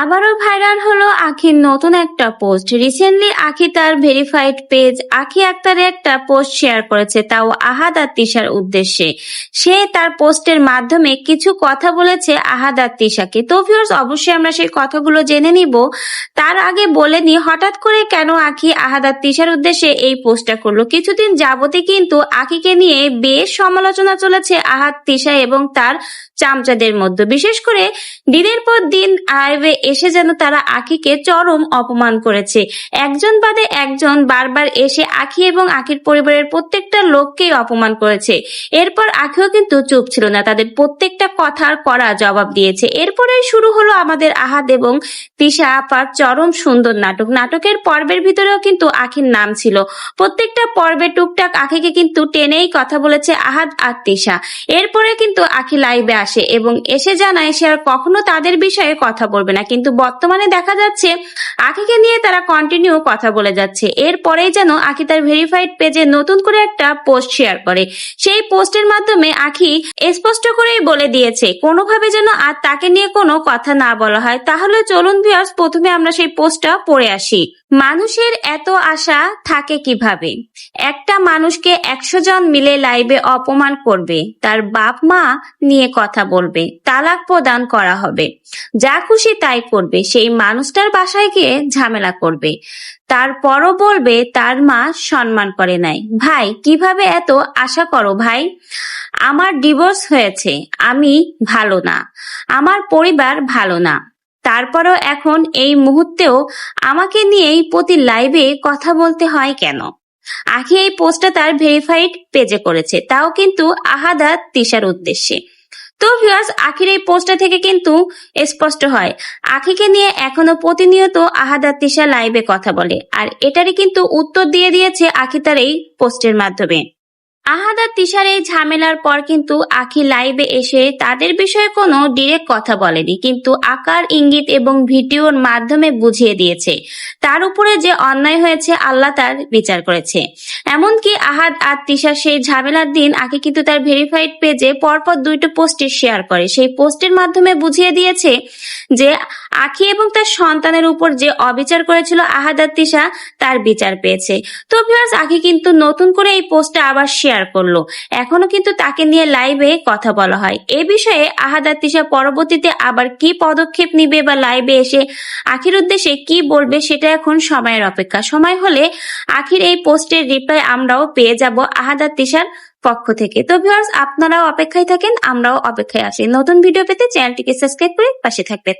আবারও ভাইরাল হলো আখির নতুন একটা পোস্ট রিসেন্টলি আখি তার ভেরিফাইড পেজ আখি আক্তারের একটা পোস্ট শেয়ার করেছে, তাও আহাদ আর তিশার উদ্দেশ্যে। সে তার পোস্টের মাধ্যমে কিছু কথা বলেছে আহাদ আর তিশাকে তো ভিউয়ার্স অবশ্যই আমরা সেই কথাগুলো জেনে নিব। তার আগে বলে নি, হঠাৎ করে কেন আখি আহাদ আর তিশার উদ্দেশ্যে এই পোস্টটা করল? কিছুদিন যাবতে কিন্তু আখিকে নিয়ে বেশ সমালোচনা চলেছে আহাদ তিশা এবং তার চামচাদের মধ্যে। বিশেষ করে দিনের পর দিন লাইভে এসে যেন তারা আখিকে চরম অপমান করেছে। একজন বাদে একজন বারবার এসে আখি এবং আখির পরিবারের প্রত্যেকটা লোককেই অপমান করেছে। এরপর আখিও কিন্তু চুপ ছিল না, তাদের প্রত্যেকটা কথার করা জবাব দিয়েছে। এরপরে শুরু হলো আমাদের আহাদ এবং তিশা আপার চরম সুন্দর নাটক। নাটকের পর্বের ভিতরেও কিন্তু আখির নাম ছিল। প্রত্যেকটা পর্বে টুকটাক আখিকে কিন্তু টেনেই কথা বলেছে আহাদ আর তিশা। এরপরে কিন্তু আখি লাইভে আসে এবং এসে জানায় সে আর কখনো তাদের বিষয়ে কথা বলবে না। কিন্তু বর্তমানে দেখা যাচ্ছে আখিকে নিয়ে তারা কন্টিনিউ কথা বলে যাচ্ছে। এরপরেই যেন আখি তার ভেরিফাইড পেজে নতুন করে একটা পোস্ট শেয়ার করে। সেই পোস্টের মাধ্যমে আখি স্পষ্ট করেই বলে দিয়েছে, কোনোভাবে যেন আর তাকে নিয়ে কোনো কথা না বলা হয়। তাহলে চলুন ভিউয়ার্স প্রথমে আমরা সেই পোস্টটা পড়ে আসি। মানুষের এত আশা থাকে কীভাবে? একটা মানুষকে একশো জন মিলে লাইভে অপমান করবে, তার বাপ মা নিয়ে কথা বলবে, তালাক প্রদান করা হবে। যা খুশি তাই করবে, সেই মানুষটার বাসায় গিয়ে ঝামেলা করবে। তারপরও বলবে, তার মা সম্মান করে নাই। ভাই, কীভাবে এত আশা করো ভাই? আমার ডিভোর্স হয়েছে, আমি ভালো না। আমার পরিবার ভালো না। তারপরও এখন এই মুহূর্তেও আমাকে নিয়েই প্রতি লাইভে কথা বলতে হয় কেন? আখি এই পোস্টটা তার ভেরিফাইড পেজে করেছে, তাও কিন্তু আহাদা তিশার উদ্দেশ্যে। তো ভিউয়ার্স আখির এই পোস্টটা থেকে কিন্তু স্পষ্ট হয়। আখিকে নিয়ে এখনও প্রতিনিয়ত আহাদা তিশা লাইভে কথা বলে। আর এটারই কিন্তু উত্তর দিয়ে দিয়েছে আখি তার এই পোস্টের মাধ্যমে। আহাদা তিশার এই ঝামেলার পর কিন্তু আখি লাইভে এসে তাদের বিষয়ে কোনো ডিরেক্ট কথা বলেনি, কিন্তু আকার, ইঙ্গিত এবং ভিডিওর মাধ্যমে বুঝিয়ে দিয়েছে। তার উপরে যে অন্যায় হয়েছে, আল্লাহ তার বিচার করেছে। এমনকি আহাদ আর তিশার সেই ঝামেলার দিন আখি কিন্তু তার ভেরিফাইড পেজে পরপর দুইটো পোস্টে শেয়ার করে। সেই পোস্টের মাধ্যমে বুঝিয়ে দিয়েছে যে আখি এবং তার সন্তানের উপর যে অবিচার করেছিল আহাদ আর তিশা, তার বিচার পেয়েছে। তো ভিউয়ার্স আখি কিন্তু নতুন করে এই পোস্টটা আবার শেয়ার করল। এখনও কিন্তু তাকে নিয়ে লাইভে কথা বলা হয়। এ বিষয়ে আহাদ আর তিশা পরবর্তীতে আবার কি পদক্ষেপ নিবে বা লাইভে এসে আখির উদ্দেশ্যে কি বলবে সেটা এখন সময়ের অপেক্ষা। সময় হলে আখির এই পোস্টের রিপ্লাই আমরাও পেয়ে যাব আহাদ আর তিশার পক্ষ থেকে। তো ভিউয়ার্স আপনারাও অপেক্ষায় থাকেন, আমরাও অপেক্ষায় আছি। নতুন ভিডিও পেতে চ্যানেলটিকে সাবস্ক্রাইব করে পাশে থাকবেন।